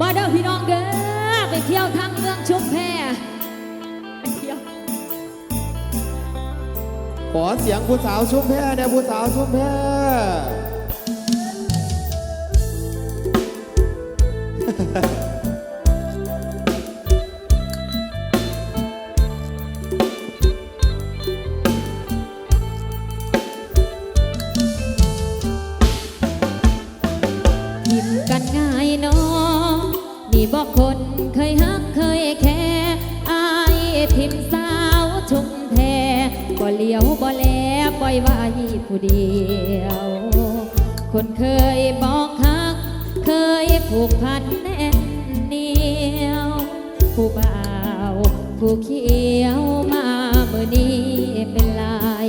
มาเด้อพี่น้องเด้อไปเที่ยวทางเมืองชุมแพไขอเสียงผู้สาวชุมแพเนี่ยผู้สาวชุมแพร ผูกพันแน่นเหนียว ผู้บ่าวผู้เขียวมาเมื่อนี้เป็นลาย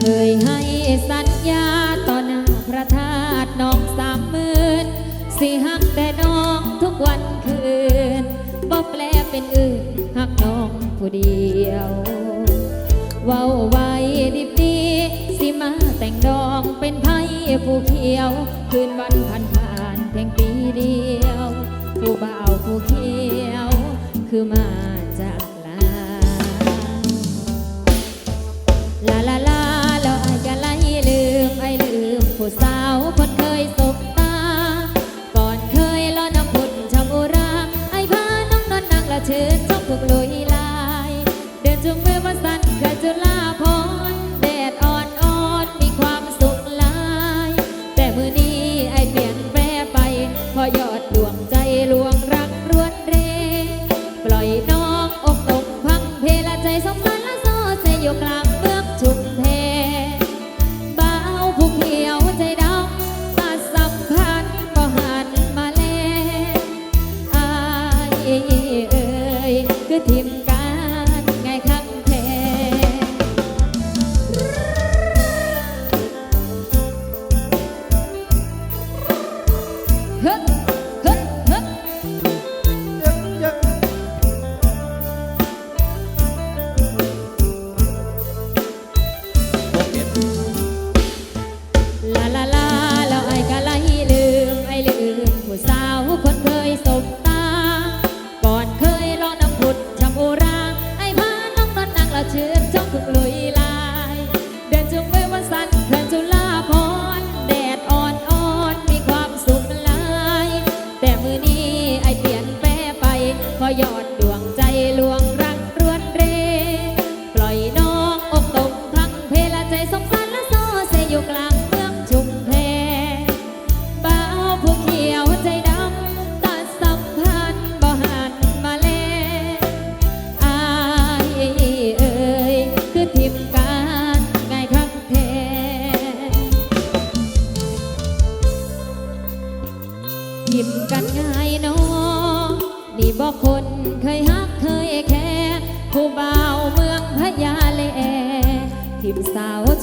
เคยให้สัญญาต่อหน้าพระธาตุน้องสามหมื่นสิหักแต่น้องทุกวันคืนบ่แปลเป็นอื่นหักน้องผู้เดียว เว้าไว้ดิดี มาแต่งดองเป็นไพ่ผู้เขียว คืนวันผ่านผ่านเพียงปีเดียว ผู้บ่าวผู้เขียวคือมา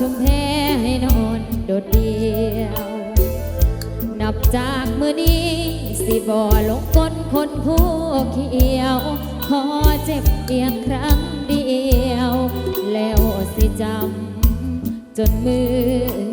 นแพ้ให้นอนโดดเดียว นับจากมื่อนี้ สิบ่ลงก้นคนผู้เขียว ขอเจ็บเพียงครั้งเดียว แล้วสิจำจนมือ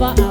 อบ่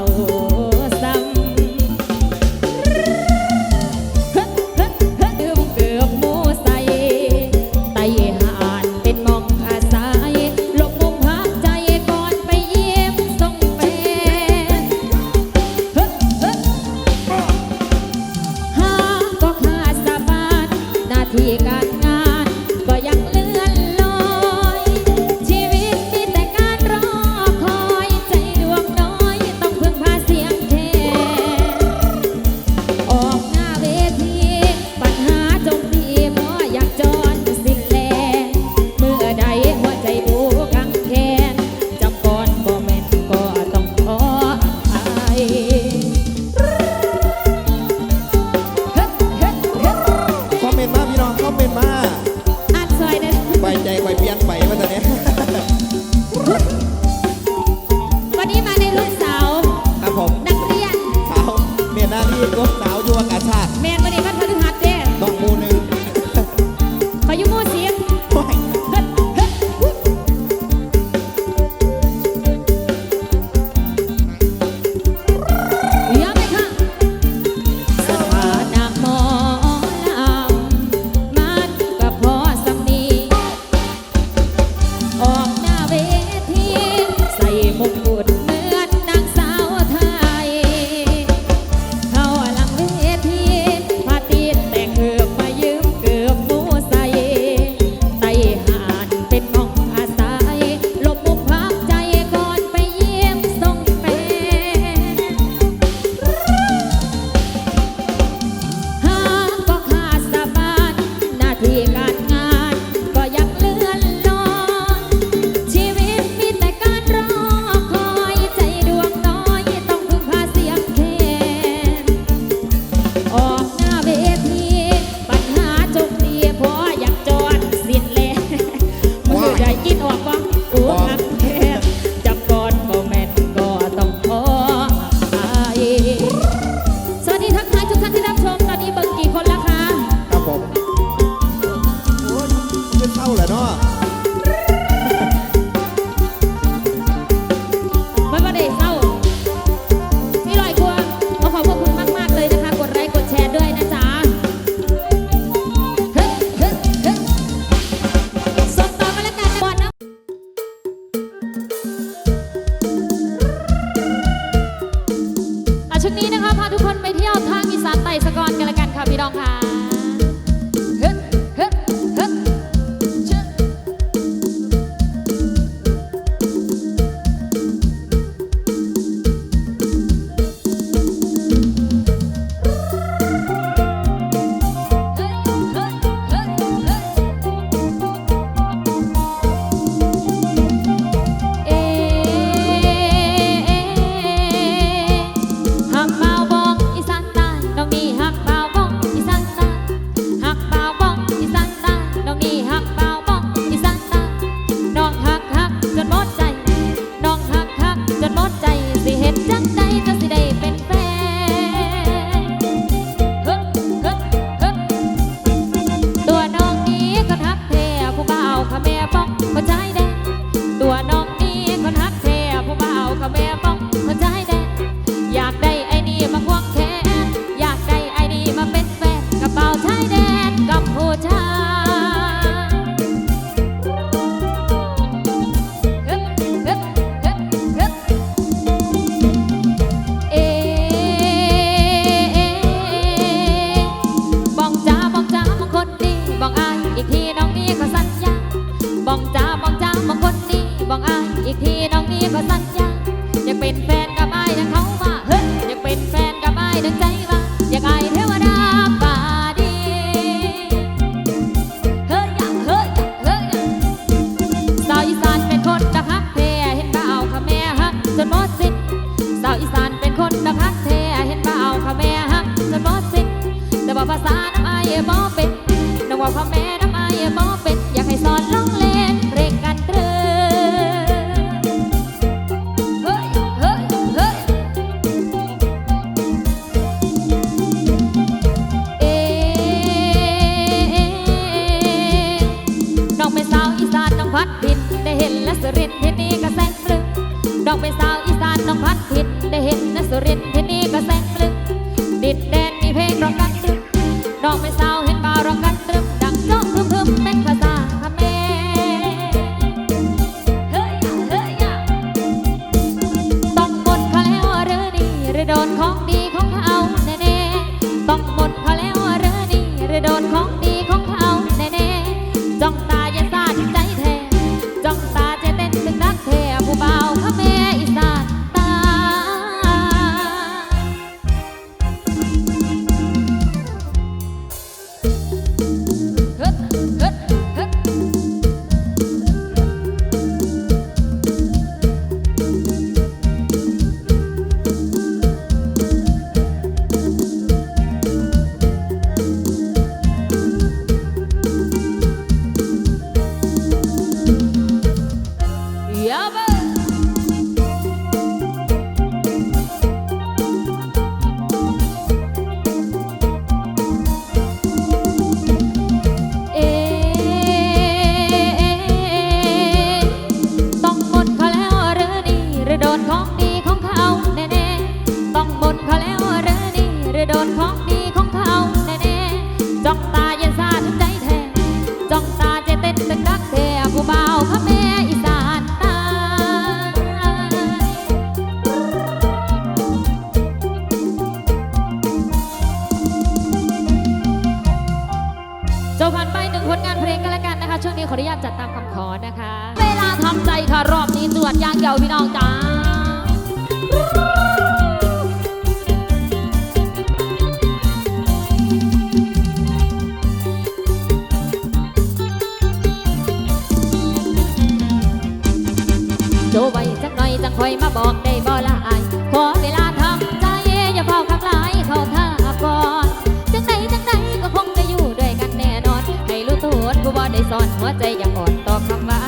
สู้ไว้จักหน่อยจังคอยมาบอกได้บ่ละอายขอเวลาทำใจอย่าเฝ้าขักหลายเขาท่าก่อนจังใดจังใดก็คงจะอยู่ด้วยกันแน่นอน ให้รู้ตัวผู้บ่ได้ซ่อนหัวใจอย่าอ่อนต่อคำว่า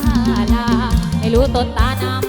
ลาให้รู้ต้นตาน้ำ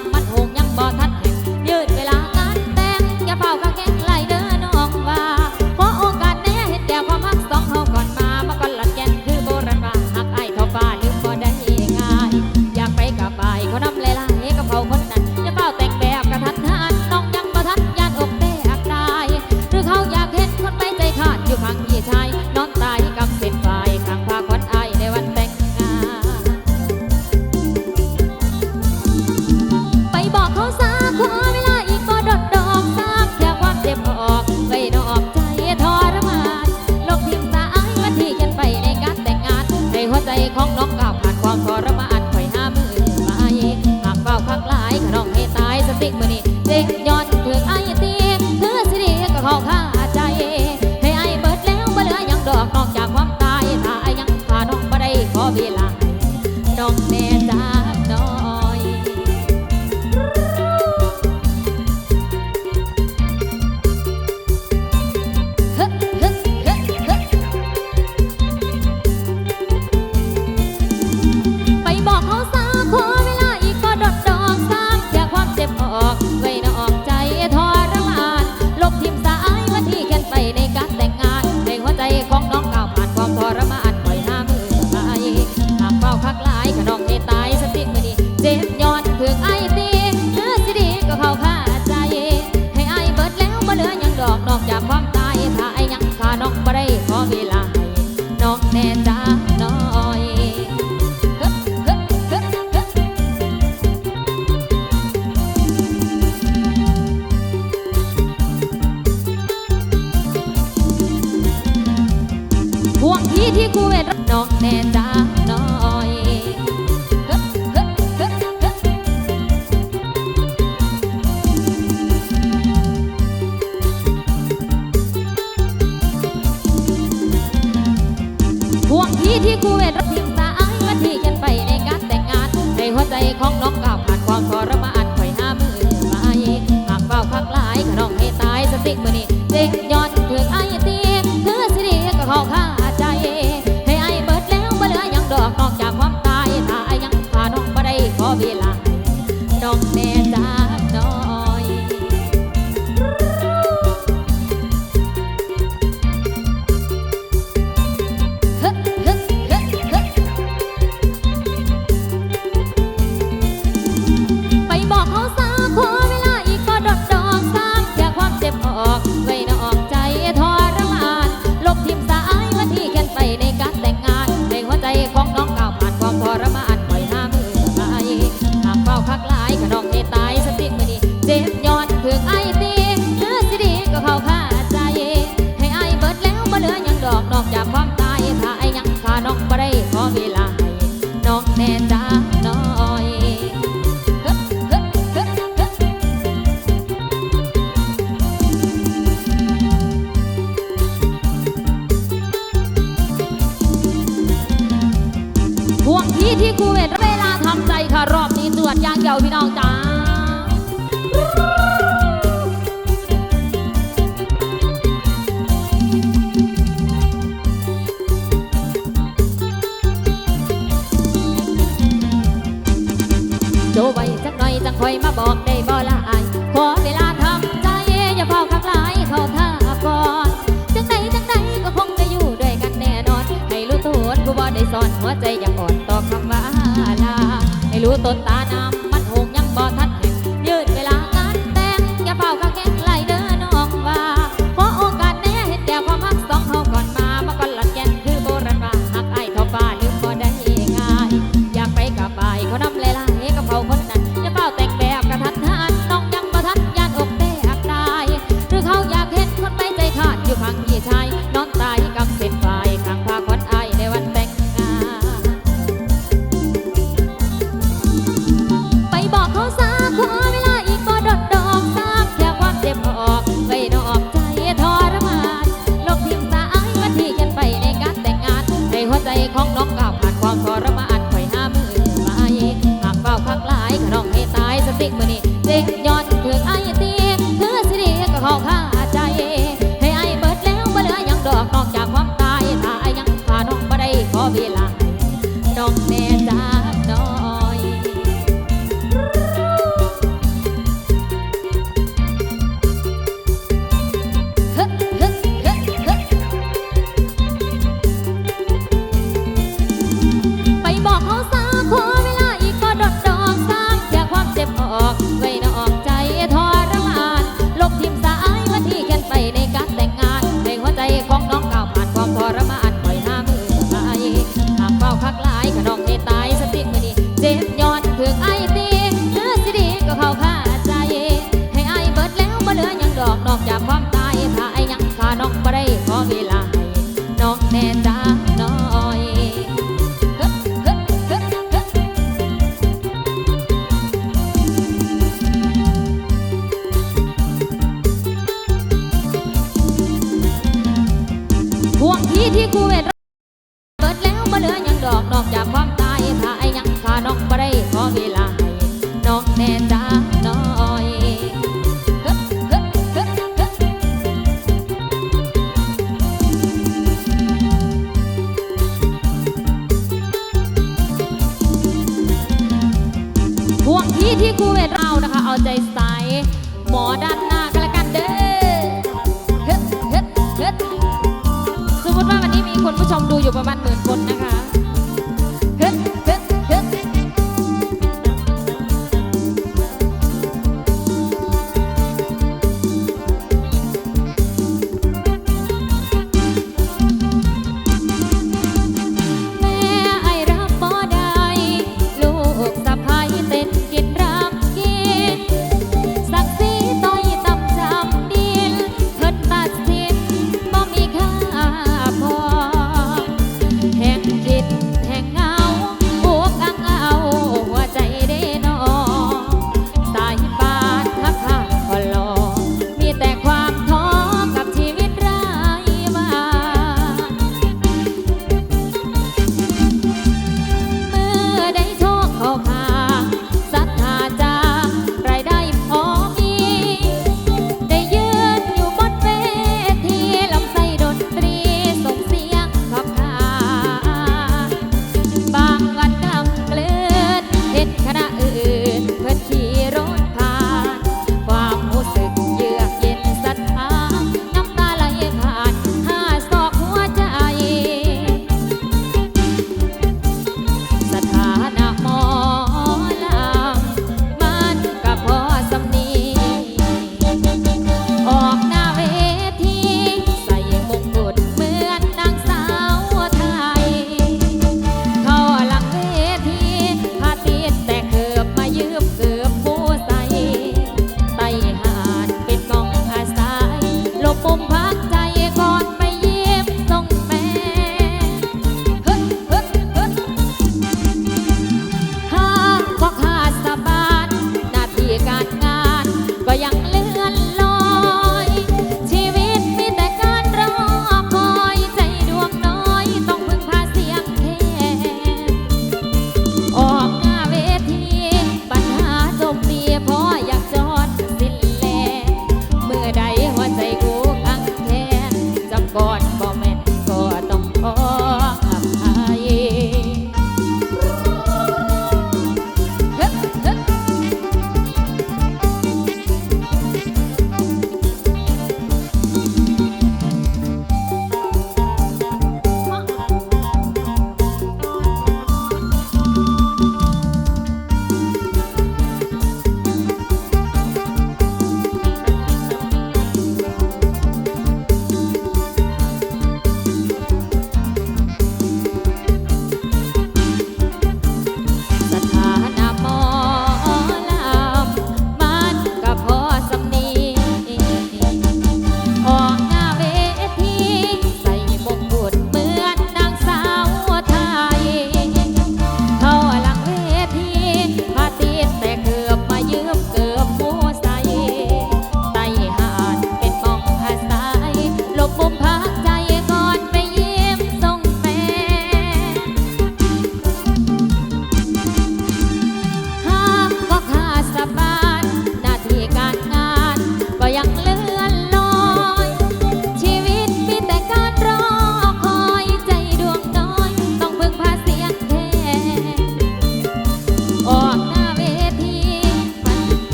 ใ